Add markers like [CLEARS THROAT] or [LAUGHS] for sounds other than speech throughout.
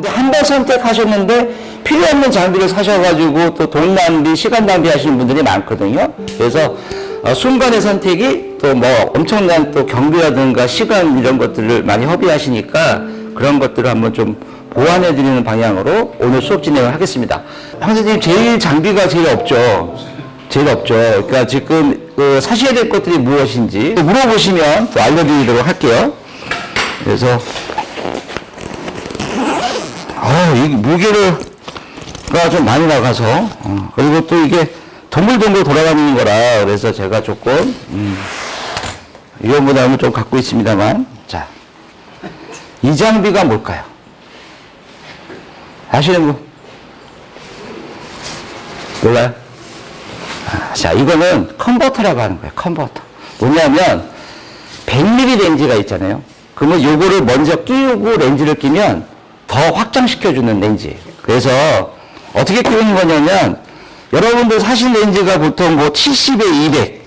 근데 한 번 선택하셨는데 필요 없는 장비를 사셔가지고 또 돈 낭비, 시간 낭비 하시는 분들이 많거든요. 그래서 어, 순간의 선택이 또 뭐 엄청난 또 경비라든가 시간 이런 것들을 많이 허비하시니까 그런 것들을 한번 좀 보완해 드리는 방향으로 오늘 수업 진행을 하겠습니다. 황선생님 제일 장비가 제일 없죠. 제일 없죠. 그러니까 지금 그 사셔야 될 것들이 무엇인지 물어보시면 또 알려드리도록 할게요. 그래서 아, 이 무게가 좀 많이 나가서 어, 그리고 또 이게 동글동글 돌아가는 거라 그래서 제가 조금 음, 위험 부담을 좀 갖고 있습니다만 자, 이 장비가 뭘까요? 아시는 분? 몰라요? 아, 자, 이거는 컨버터라고 하는 거예요. 컨버터. 뭐냐면 100mm 렌즈가 있잖아요. 그러면 요거를 먼저 끼우고 렌즈를 끼면 더 확장시켜주는 렌즈예요. 그래서 어떻게 끼우는 거냐면 여러분들 사신 렌즈가 보통 뭐 70에 200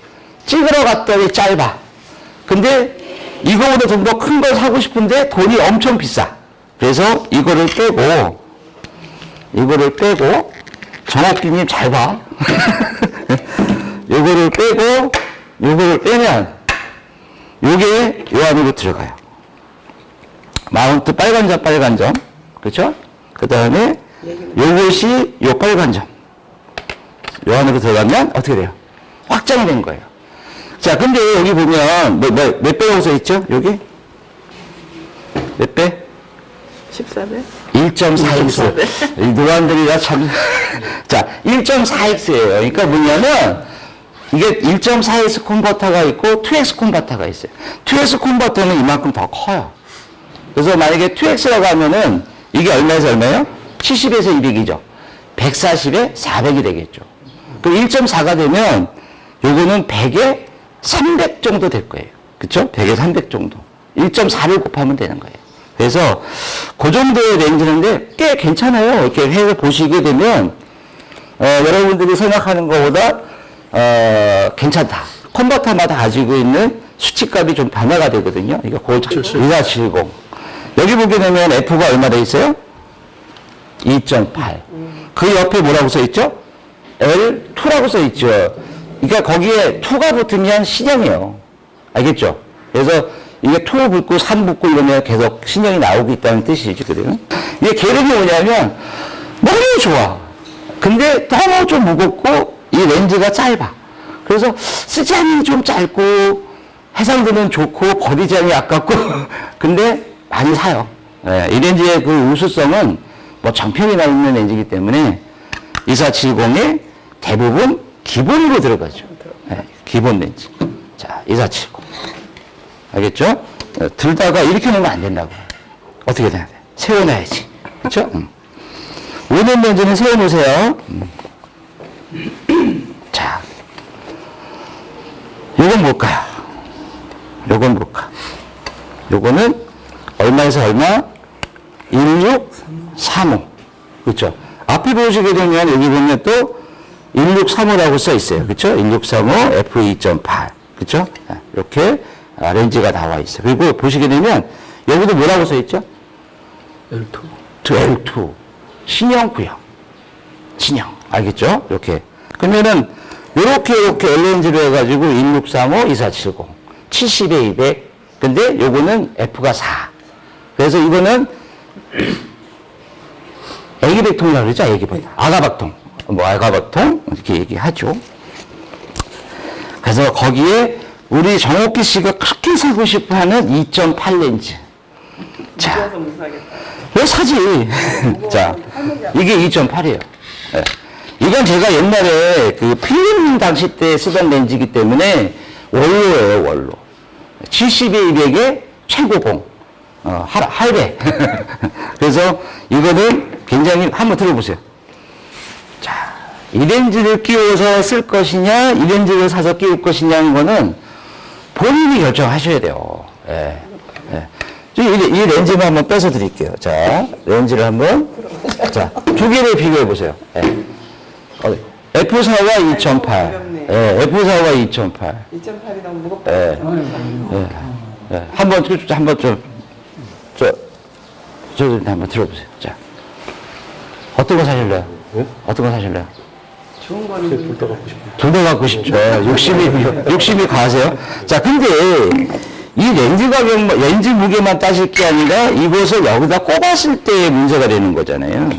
찍으러 갔더니 짧아. 근데 이거보다 좀 더 큰 걸 사고 싶은데 돈이 엄청 비싸. 그래서 이거를 빼고 이거를 빼고 정학기님 잘 봐. [LAUGHS] 요거를 빼고 요거를 빼면 요게 요 안으로 들어가요. 마운트 빨간 점 빨간 점 그렇죠? 그 다음에 요것이 요 빨간 점. 요 안으로 들어가면 어떻게 돼요? 확장이 된 거예요. 자, 근데 여기 보면 몇, 몇, 몇 배라고 써 있죠? 여기? 몇 배? 14배? 1.4x. 이 노안들이라 참. [LAUGHS] 자, 1.4x예요. 그러니까 뭐냐면, 이게 1.4x 컨버터가 있고 2x 컨버터가 있어요. 2x 컨버터는 이만큼 더 커요. 그래서 만약에 2x라고 하면은 이게 얼마에서 얼마예요? 70에서 200이죠. 140에 400이 되겠죠. 그 1.4가 되면 요거는 100에 300 정도 될 거예요. 그쵸? 100에 300 정도. 1.4를 곱하면 되는 거예요. 그래서 그 정도의 렌즈인데 꽤 괜찮아요. 이렇게 해서 보시게 되면 어, 여러분들이 생각하는 것보다 어, 괜찮다. 컨버터마다 가지고 있는 수치값이 좀 변화가 되거든요. 이거 고자 2470. 여기 보게 되면 F가 얼마 돼 있어요? 2.8. 그 옆에 뭐라고 써 있죠? L2라고 써 있죠. 그러니까 거기에 2가 붙으면 신형이에요. 알겠죠? 그래서 이게 2 붙고 3 붙고 이러면 계속 신형이 나오고 있다는 뜻이거든요. 이게 계름이 뭐냐면 너무 좋아. 근데 너무 좀 무겁고 이 렌즈가 짧아. 그래서 쓰자니 좀 짧고 해상도는 좋고 버리자니 아깝고 [LAUGHS] 근데 많이 사요. 예, 이 렌즈의 그 우수성은 뭐 정평이나 있는 렌즈이기 때문에 2470에 대부분 기본으로 들어가죠. 예, 기본 렌즈. 자, 2470. 알겠죠? 어, 들다가 이렇게 놓으면 안 된다고. 어떻게 돼야 돼? 세워놔야지. 그렇죠? 음. 오는 렌즈는 세워놓으세요. 음. [CLEARS THROAT] 자, 요건 뭘까요? 요건 뭘까? 요거는 얼마에서 얼마? 1635. 그렇죠? 앞에 보시게 되면 여기 보면 또 1635라고 써 있어요. 그렇죠? 1635 f2.8. 그렇죠? 이렇게 아, 렌즈가 나와 있어요. 그리고 보시게 되면 여기도 뭐라고 써 있죠? L2. L2. 신형 구형. 신형. 알겠죠? 이렇게. 그러면은, 요렇게, 요렇게 L렌즈로 해가지고 1635, 2470. 70에 200. 근데 요거는 F가 4. 그래서 이거는 애기백통이라고 그러죠? 애기백통. 아가박통. 뭐, 아가박통. 이렇게 얘기하죠. 그래서 거기에 우리 정옥기 씨가 그렇게 사고 싶어 하는 2.8 렌즈. 자. 왜 사지? [LAUGHS] 자, 이게 2.8이에요. 이건 제가 옛날에 그 필름 당시 때 쓰던 렌즈이기 때문에 원로예요, 원로. 70에 200에 최고봉. 어, 할, 할배. [LAUGHS] 그래서 이거는 굉장히 한번 들어보세요. 자, 이 렌즈를 끼워서 쓸 것이냐, 이 렌즈를 사서 끼울 것이냐는 거는 본인이 결정하셔야 돼요. 예. 예. 이, 이- 이 렌즈만 한번 빼서 드릴게요. 자, 렌즈를 한번. 자, 두 개를 비교해 보세요. 예. 어, F4와 2.8. 예, F4와 2.8. 2.8이 너무 무겁다. 예. 예. 예. 한번, 좀- 한번 좀, 저, 저도 한번 들어보세요. 자. 어떤 거 사실래요? 어떤 거 사실래요? 좋은 거는 둘다 갖고 싶어. 둘다 갖고 싶죠. 욕심이, 욕심이 가세요. 자, 근데 이 렌즈 가격, 렌즈 무게만 따질 게 아니라 이것을 여기다 꼽았을 때 문제가 되는 거잖아요.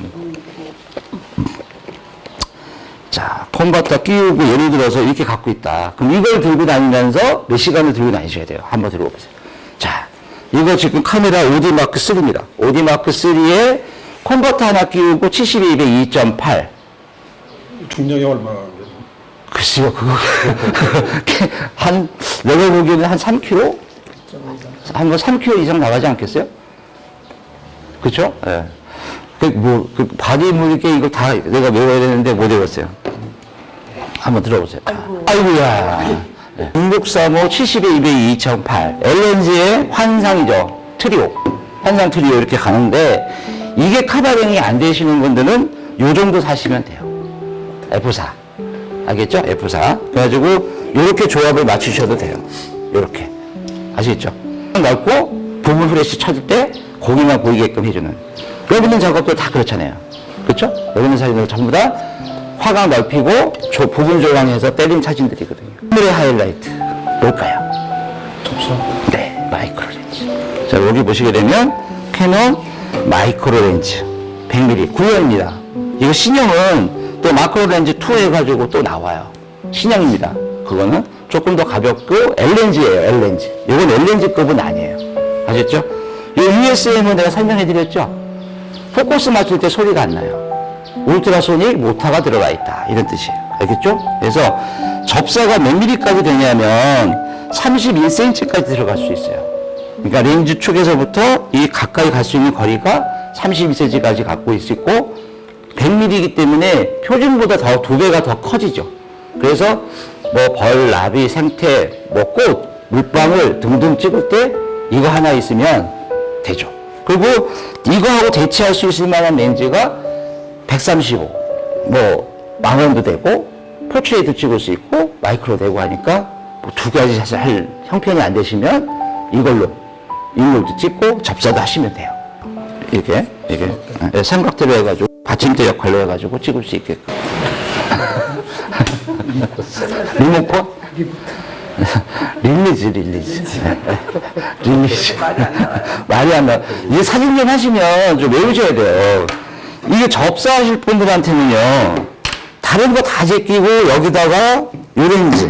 자, 컴버터 끼우고 예를 들어서 이렇게 갖고 있다. 그럼 이걸 들고 다니면서 몇 시간을 들고 다니셔야 돼요. 한번 들고 보세요. 자, 이거 지금 카메라 OD 마크 3입니다. OD 마크 3에 컨버터 하나 끼우고 72에 2.8. 중량이 얼마나? 글쎄요, 그거. [LAUGHS] 한, 내가 보기에는 한 3kg? 한뭐 3kg 이상 나가지 않겠어요? 그쵸? 예. 그, 뭐, 그, 바디 무게 이거 다 내가 외워야 되는데 못 외웠어요. 한번 들어보세요. 아이고. 야 6635, 70에 200, 2008. LNG의 환상이죠. 트리오. 환상 트리오 이렇게 가는데, 이게 카바랭이 안 되시는 분들은 요 정도 사시면 돼요. F4. 알겠죠? F4. 그래가지고, 이렇게 조합을 맞추셔도 돼요. 이렇게. 아시겠죠? 넓고, 부분 후레쉬 쳐줄 때, 고기만 보이게끔 해주는. 여기 있는 작업도 다 그렇잖아요. 그쵸? 여기 있는 사진들 전부 다 화각 넓히고, 조, 부분 조각해서 때린 사진들이거든요. 오늘의 하이라이트. 뭘까요? 접사. 네, 마이크로 렌즈. 자, 여기 보시게 되면 캐논 마이크로 렌즈 100mm 구형입니다. 이거 신형은 또 마크로 렌즈 2 해가지고 또 나와요. 신형입니다. 그거는 조금 더 가볍고 L렌즈예요, L렌즈. 이건 L렌즈급은 아니에요. 아셨죠? 이 USM은 내가 설명해 드렸죠? 포커스 맞출 때 소리가 안 나요. 울트라소닉 모터가 들어가 있다. 이런 뜻이에요. 알겠죠? 그래서 접사가 몇 미리까지 되냐면 31cm까지 들어갈 수 있어요. 그러니까 렌즈 축에서부터 이 가까이 갈 수 있는 거리가 32cm까지 갖고 있고 100mm이기 때문에 표준보다 더 두 배가 더 커지죠. 그래서 뭐 벌, 나비, 생태, 뭐 꽃, 물방울 등등 찍을 때 이거 하나 있으면 되죠. 그리고 이거하고 대체할 수 있을 만한 렌즈가 135, 뭐 망원도 되고 포트레이트 찍을 수 있고 마이크로 되고 하니까 뭐 두 가지 사실 할 형편이 안 되시면 이걸로 인물도 찍고 접사도 하시면 돼요. 이렇게 이게 예, 삼각대로 해가지고 받침대 역할로 해가지고 찍을 수 있게끔. [LAUGHS] 리모컨? 릴리즈, 릴리즈. 릴리즈. [LAUGHS] 말이 안 나. 이게 사진 좀 하시면 좀 외우셔야 돼요. 이게 접사하실 분들한테는요, 다른 거 다 제끼고 여기다가 요렌즈.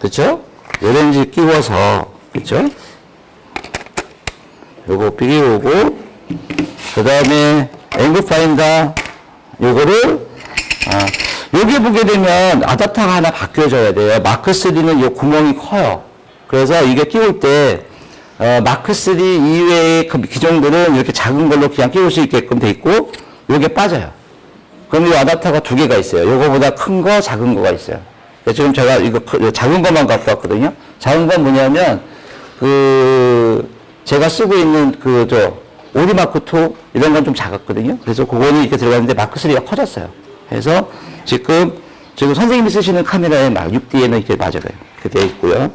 그쵸? 요렌즈 끼워서, 그쵸? 요거 끼우고, 그 다음에 앵글 파인더, 요거를, 아, 여기 보게 되면 아답터가 하나 바뀌어져야 돼요. 마크3는 요 구멍이 커요. 그래서 이게 끼울 때, 어, 마크3 이외의 그 기종들은 이렇게 작은 걸로 그냥 끼울 수 있게끔 돼 있고, 요게 빠져요. 그럼 이 아답터가 두 개가 있어요. 요거보다 큰 거, 작은 거가 있어요. 그래서 지금 제가 이거 크- 작은 것만 갖고 왔거든요. 작은 건 뭐냐면, 그, 제가 쓰고 있는 그, 저, 오리 마크2 이런 건 좀 작았거든요. 그래서 그거는 이렇게 들어갔는데 마크3가 커졌어요. 그래서 지금, 지금 선생님이 쓰시는 카메라에 막 6D에는 이렇게 맞아요. 이렇게 있고요.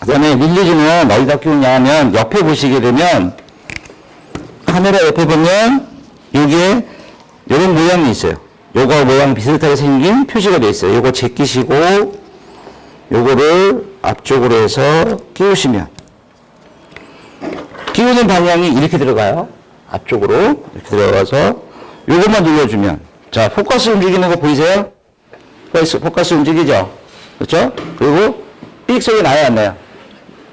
그 다음에 릴리즈는 어디다 끼우냐 하면 옆에 보시게 되면 카메라 옆에 보면 여기에 이런 모양이 있어요. 요거 모양 비슷하게 생긴 표시가 되어 있어요. 요거 제끼시고 요거를 앞쪽으로 해서 끼우시면 끼우는 방향이 이렇게 들어가요. 앞쪽으로 이렇게 들어가서 요것만 눌러주면 자 포커스 움직이는 거 보이세요? 포커스, 움직이죠? 그렇죠? 그리고 삑 소리 나요 안 나요?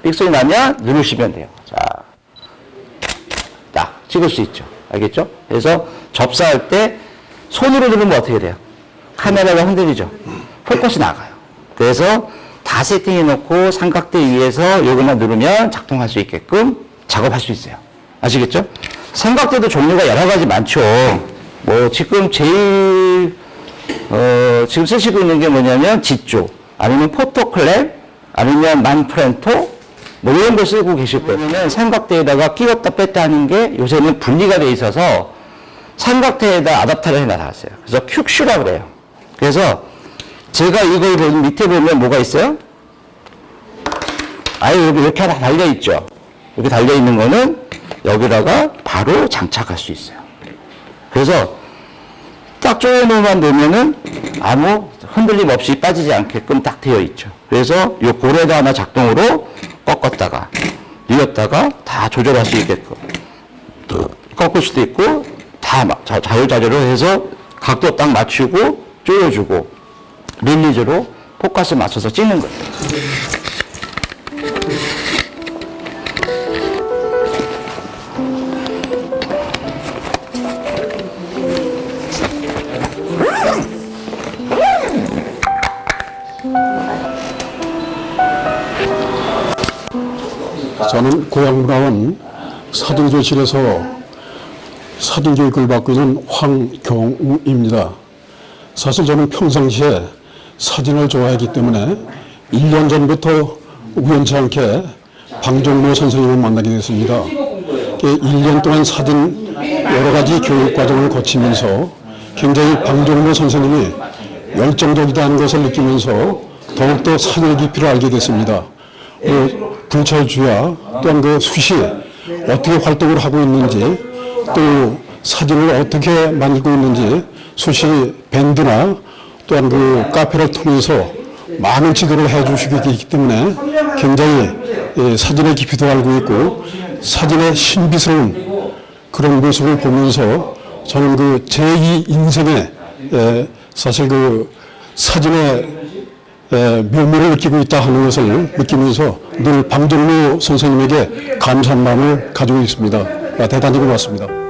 삑 소리 나면 누르시면 돼요. 자, 딱 찍을 수 있죠. 알겠죠? 그래서 접사할 때 손으로 누르면 어떻게 돼요? 카메라가 흔들리죠. 포커스 나가요. 그래서 다 세팅해 놓고 삼각대 위에서 요것만 누르면 작동할 수 있게끔 작업할 수 있어요. 아시겠죠? 삼각대도 종류가 여러 가지 많죠. 뭐 지금 제일 어, 지금 쓰시고 있는 게 뭐냐면 지조 아니면 포토클랩 아니면 만프렌토 뭐 이런 거 쓰고 계실 거예요. 왜냐면 삼각대에다가 끼웠다 뺐다 하는 게 요새는 분리가 돼 있어서 삼각대에다 아답터를 해놨어요. 그래서 큐슈라고 그래요. 그래서 제가 이걸 보면 밑에 보면 뭐가 있어요? 아예 여기 이렇게 하나 달려있죠. 여기 달려있는 거는 여기다가 바로 장착할 수 있어요. 그래서 딱 조여놓으면 되면은 아무 흔들림 없이 빠지지 않게끔 딱 되어 있죠. 그래서 요 고레도 하나 작동으로 꺾었다가 뉘었다가 다 조절할 수 있게끔 또 꺾을 수도 있고 다 자유자재로 해서 각도 딱 맞추고 조여주고 릴리즈로 포커스 맞춰서 찍는 거예요. 저는 고향문화원 사등교실에서 사등교육을 받고 있는 황경우입니다. 사실 저는 평상시에 사진을 좋아하기 때문에 1년 전부터 우연치 않게 방종모 선생님을 만나게 됐습니다. 1년 동안 사진 여러 가지 교육 과정을 거치면서 굉장히 방종모 선생님이 열정적이다는 것을 느끼면서 더욱더 사진의 깊이를 알게 됐습니다. 그 불철주야 또한 그 숱이 어떻게 활동을 하고 있는지 또 사진을 어떻게 만들고 있는지 숱이 밴드나 또한 그 카페를 통해서 많은 지도를 해주시기 때문에 굉장히 예, 사진의 깊이도 알고 있고 사진의 신비스러운 그런 모습을 보면서 저는 그 제2 인생에 예, 사실 그 사진의 에, 묘미를 느끼고 있다 하는 것을 느끼면서 늘 방정로 선생님에게 감사한 마음을 가지고 있습니다. 아, 대단히 고맙습니다.